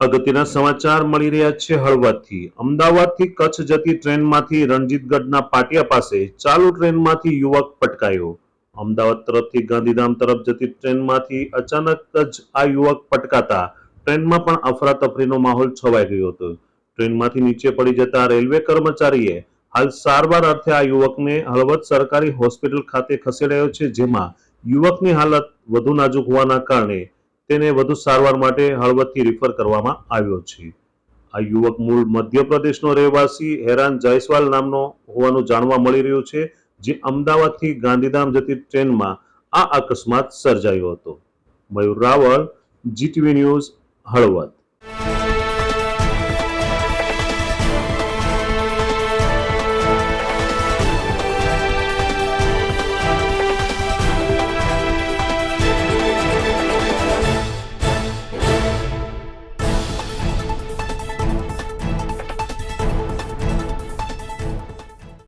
અગત્યના સમાચાર મળી રહ્યા છે હળવદથી. અમદાવાદથી કચ્છ જતી ટ્રેનમાંથી રણજીતગઢના પાટિયા પાસે ચાલુ ટ્રેનમાંથી યુવક પટકાયો. અમદાવાદ તરફથી ગાંધીધામ તરફ જતી ટ્રેનમાંથી અચાનક જ આ યુવક પટકાતા ટ્રેનમાં પણ અફરાતફરીનો માહોલ છવાઈ ગયો હતો. ટ્રેનમાંથી નીચે પડી જતા રેલવે કર્મચારીએ હાલ સારવાર અર્થે આ યુવકને હળવદ સરકારી હોસ્પિટલ ખાતે ખસેડાયો છે, જેમાં યુવકની હાલત વધુ નાજુક હોવાના કારણે તેને વધુ સારવાર માટે હળવદથી રિફર કરવામાં આવ્યો છે. આ યુવક મૂળ મધ્યપ્રદેશનો રહેવાસી હેરાન જયસ્વાલ નામનો હોવાનું જાણવા મળી રહ્યું છે, જે અમદાવાદથી ગાંધીધામ જતી ટ્રેનમાં આ અકસ્માત સર્જાયો હતો. Mayur Raval GTV news Halvad.